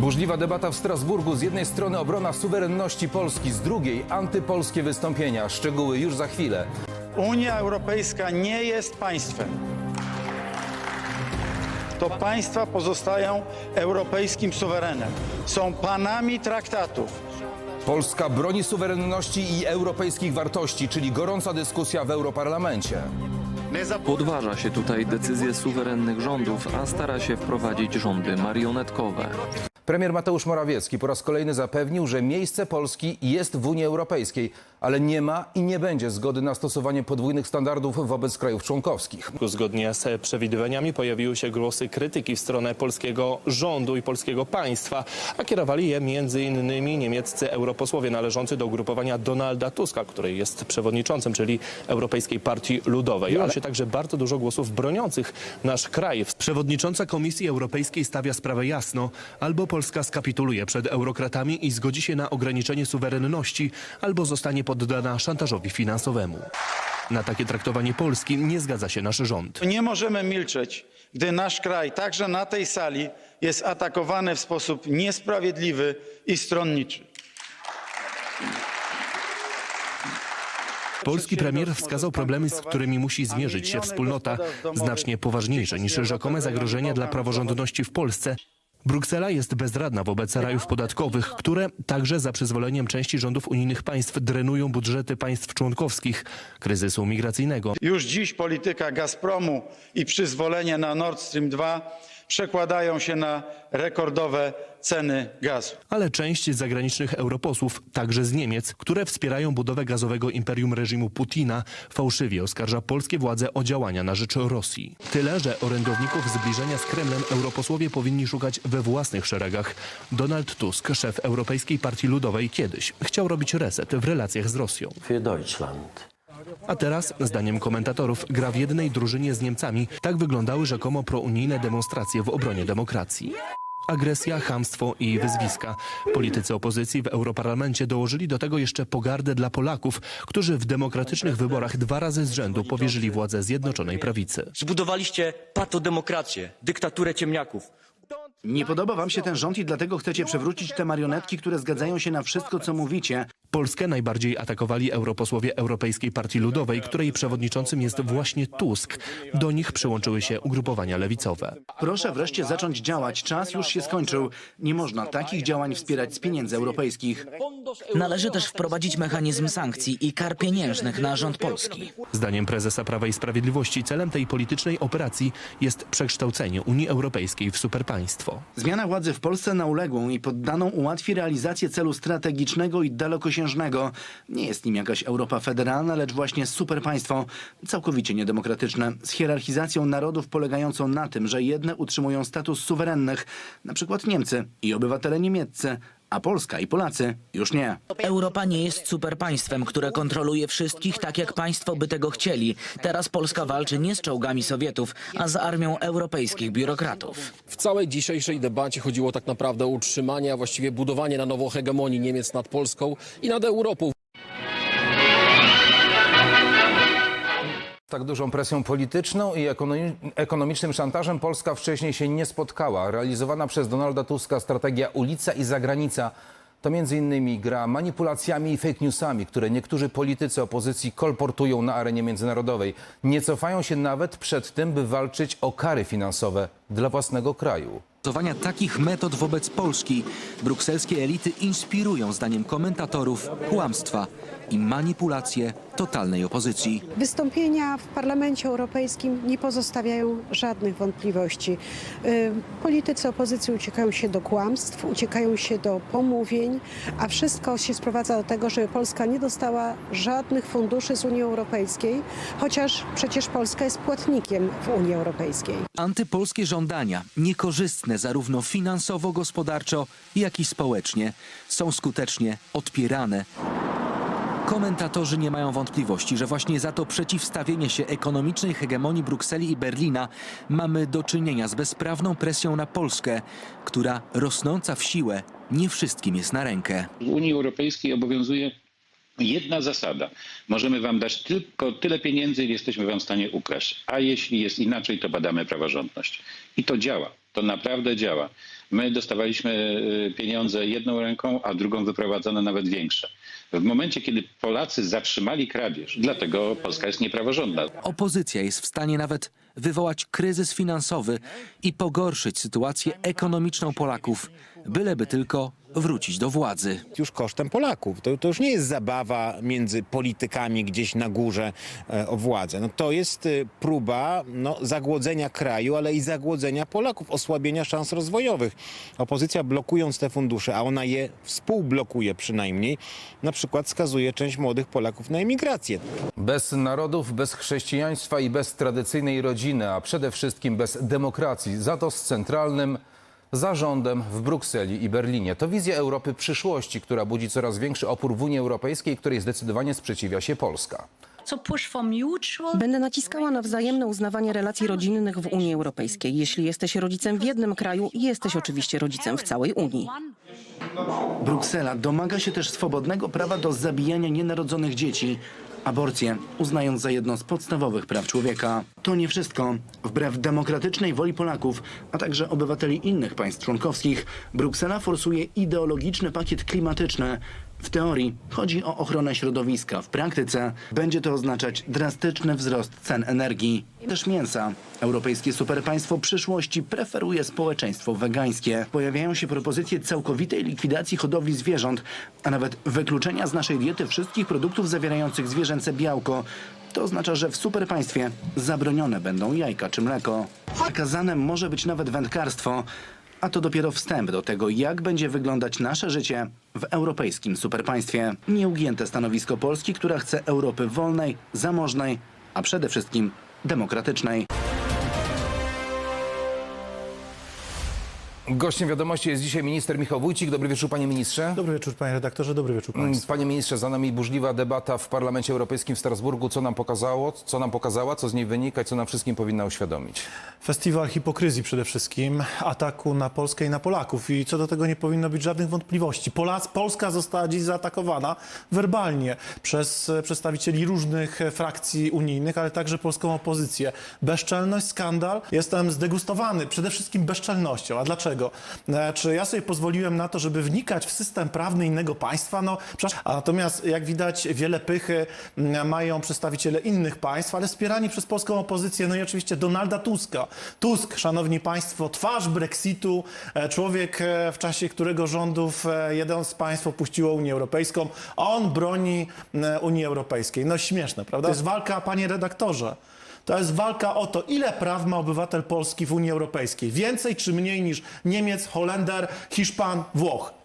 Burzliwa debata w Strasburgu. Z jednej strony obrona suwerenności Polski, z drugiej antypolskie wystąpienia. Szczegóły już za chwilę. Unia Europejska nie jest państwem. To państwa pozostają europejskim suwerenem. Są panami traktatów. Polska broni suwerenności i europejskich wartości, czyli gorąca dyskusja w Europarlamencie. Podważa się tutaj decyzje suwerennych rządów, a stara się wprowadzić rządy marionetkowe. Premier Mateusz Morawiecki po raz kolejny zapewnił, że miejsce Polski jest w Unii Europejskiej, ale nie ma i nie będzie zgody na stosowanie podwójnych standardów wobec krajów członkowskich. Zgodnie z przewidywaniami pojawiły się głosy krytyki w stronę polskiego rządu i polskiego państwa, a kierowali je m.in. niemieccy europosłowie należący do ugrupowania Donalda Tuska, który jest przewodniczącym, czyli Europejskiej Partii Ludowej. Się także bardzo dużo głosów broniących nasz kraj. Przewodnicząca Komisji Europejskiej stawia sprawę jasno. Albo Polska skapituluje przed eurokratami i zgodzi się na ograniczenie suwerenności, albo zostanie poddana szantażowi finansowemu. Na takie traktowanie Polski nie zgadza się nasz rząd. Nie możemy milczeć, gdy nasz kraj, także na tej sali, jest atakowany w sposób niesprawiedliwy i stronniczy. Polski premier wskazał problemy, z którymi musi zmierzyć się wspólnota, znacznie poważniejsze niż rzekome zagrożenia dla praworządności w Polsce. Bruksela jest bezradna wobec rajów podatkowych, które także za przyzwoleniem części rządów unijnych państw drenują budżety państw członkowskich, kryzysu migracyjnego. Już dziś polityka Gazpromu i przyzwolenie na Nord Stream 2 przekładają się na rekordowe ceny gazu. ale część zagranicznych europosłów, także z Niemiec, które wspierają budowę gazowego imperium reżimu Putina, fałszywie oskarża polskie władze o działania na rzecz Rosji. Tyle, że orędowników zbliżenia z Kremlem europosłowie powinni szukać we własnych szeregach. Donald Tusk, szef Europejskiej Partii Ludowej, kiedyś chciał robić reset w relacjach z Rosją. für Deutschland. A teraz, zdaniem komentatorów, gra w jednej drużynie z Niemcami. Tak wyglądały rzekomo prounijne demonstracje w obronie demokracji. Agresja, chamstwo i wyzwiska. Politycy opozycji w Europarlamencie dołożyli do tego jeszcze pogardę dla Polaków, którzy w demokratycznych wyborach dwa razy z rzędu powierzyli władzę Zjednoczonej Prawicy. Zbudowaliście patodemokrację, dyktaturę ciemniaków. Nie podoba wam się ten rząd i dlatego chcecie przywrócić te marionetki, które zgadzają się na wszystko, co mówicie. Polskę najbardziej atakowali europosłowie Europejskiej Partii Ludowej, której przewodniczącym jest właśnie Tusk. Do nich przyłączyły się ugrupowania lewicowe. Proszę wreszcie zacząć działać. Czas już się skończył. Nie można takich działań wspierać z pieniędzy europejskich. Należy też wprowadzić mechanizm sankcji i kar pieniężnych na rząd polski. Zdaniem prezesa Prawa i Sprawiedliwości celem tej politycznej operacji jest przekształcenie Unii Europejskiej w superpaństwo. Zmiana władzy w Polsce na uległą i poddaną ułatwi realizację celu strategicznego i dalekosiężnego. Nie jest nim jakaś Europa federalna, lecz właśnie superpaństwo. Całkowicie niedemokratyczne, z hierarchizacją narodów polegającą na tym, że jedne utrzymują status suwerennych, na przykład Niemcy i obywatele niemieccy, a Polska i Polacy już nie. Europa nie jest superpaństwem, które kontroluje wszystkich tak jak państwo by tego chcieli. Teraz Polska walczy nie z czołgami Sowietów, a z armią europejskich biurokratów. W całej dzisiejszej debacie chodziło tak naprawdę o utrzymanie, a właściwie budowanie na nowo hegemonii Niemiec nad Polską i nad Europą. Tak dużą presją polityczną i ekonomi- ekonomicznym szantażem Polska wcześniej się nie spotkała. Realizowana przez Donalda Tuska strategia ulica i zagranica to m.in. gra manipulacjami i fake newsami, które niektórzy politycy opozycji kolportują na arenie międzynarodowej. Nie cofają się nawet przed tym, by walczyć o kary finansowe dla własnego kraju. Stosowania takich metod wobec Polski brukselskie elity inspirują, zdaniem komentatorów, kłamstwa i manipulacje totalnej opozycji. Wystąpienia w Parlamencie Europejskim nie pozostawiają żadnych wątpliwości. Y, Politycy opozycji uciekają się do kłamstw, uciekają się do pomówień, a wszystko się sprowadza do tego, że Polska nie dostała żadnych funduszy z Unii Europejskiej, chociaż przecież Polska jest płatnikiem w Unii Europejskiej. Antypolskie żądania, niekorzystne zarówno finansowo, gospodarczo, jak i społecznie, są skutecznie odpierane. Komentatorzy nie mają wątpliwości, że właśnie za to przeciwstawienie się ekonomicznej hegemonii Brukseli i Berlina mamy do czynienia z bezprawną presją na Polskę, która rosnąca w siłę nie wszystkim jest na rękę. W Unii Europejskiej obowiązuje jedna zasada. Możemy wam dać tylko tyle pieniędzy, ile jesteśmy wam w stanie ukraść. A jeśli jest inaczej, to badamy praworządność. I to działa. To naprawdę działa. My dostawaliśmy y, pieniądze jedną ręką, a drugą wyprowadzono nawet większe. W momencie, kiedy Polacy zatrzymali kradzież, dlatego Polska jest niepraworządna. Opozycja jest w stanie nawet wywołać kryzys finansowy i pogorszyć sytuację ekonomiczną Polaków, byleby tylko wrócić do władzy. już kosztem Polaków. To, to już nie jest zabawa między politykami gdzieś na górze e, o władzę. No, to jest e, próba no, zagłodzenia kraju, ale i zagłodzenia Polaków, osłabienia szans rozwojowych. Opozycja blokując te fundusze, a ona je współblokuje przynajmniej, na przykład skazuje część młodych Polaków na emigrację. Bez narodów, bez chrześcijaństwa i bez tradycyjnej rodziny, a przede wszystkim bez demokracji, za to z centralnym zarządem w Brukseli i Berlinie. To wizja Europy przyszłości, która budzi coraz większy opór w Unii Europejskiej, której zdecydowanie sprzeciwia się Polska. Będę naciskała na wzajemne uznawanie relacji rodzinnych w Unii Europejskiej. Jeśli jesteś rodzicem w jednym kraju, jesteś oczywiście rodzicem w całej Unii. Bruksela domaga się też swobodnego prawa do zabijania nienarodzonych dzieci. Aborcję uznając za jedno z podstawowych praw człowieka. To nie wszystko. Wbrew demokratycznej woli Polaków, a także obywateli innych państw członkowskich, Bruksela forsuje ideologiczny pakiet klimatyczny. W teorii chodzi o ochronę środowiska. W praktyce będzie to oznaczać drastyczny wzrost cen energii. Też mięsa. Europejskie superpaństwo przyszłości preferuje społeczeństwo wegańskie. Pojawiają się propozycje całkowitej likwidacji hodowli zwierząt, a nawet wykluczenia z naszej diety wszystkich produktów zawierających zwierzęce białko. To oznacza, że w superpaństwie zabronione będą jajka czy mleko. Zakazane może być nawet wędkarstwo. A to dopiero wstęp do tego, jak będzie wyglądać nasze życie w europejskim superpaństwie. Nieugięte stanowisko Polski, która chce Europy wolnej, zamożnej, a przede wszystkim demokratycznej. Gościem wiadomości jest dzisiaj minister Michał Wójcik. Dobry wieczór, panie ministrze. Dobry wieczór, panie redaktorze, dobry wieczór państwu. Panie ministrze, za nami burzliwa debata w Parlamencie Europejskim w Strasburgu. Co nam pokazało, co nam pokazała, co z niej wynika i co nam wszystkim powinna uświadomić? Festiwal hipokryzji przede wszystkim, ataku na Polskę i na Polaków i co do tego nie powinno być żadnych wątpliwości. Polac, Polska została dziś zaatakowana werbalnie przez e, przedstawicieli różnych e, frakcji unijnych, ale także polską opozycję. Bezczelność, skandal. Jestem zdegustowany przede wszystkim bezczelnością. A dlaczego? E, Czy ja sobie pozwoliłem na to, żeby wnikać w system prawny innego państwa? No. A natomiast jak widać wiele pychy mm, mają przedstawiciele innych państw, ale wspierani przez polską opozycję, no i oczywiście Donalda Tuska. Tusk, szanowni państwo, twarz Brexitu, e, człowiek, e, w czasie którego rządów jeden z państw opuściło Unię Europejską, on broni Unii Europejskiej. No śmieszne, prawda? To jest walka, panie redaktorze. To jest walka o to, ile praw ma obywatel Polski w Unii Europejskiej. Więcej czy mniej niż Niemiec, Holender, Hiszpan, Włoch.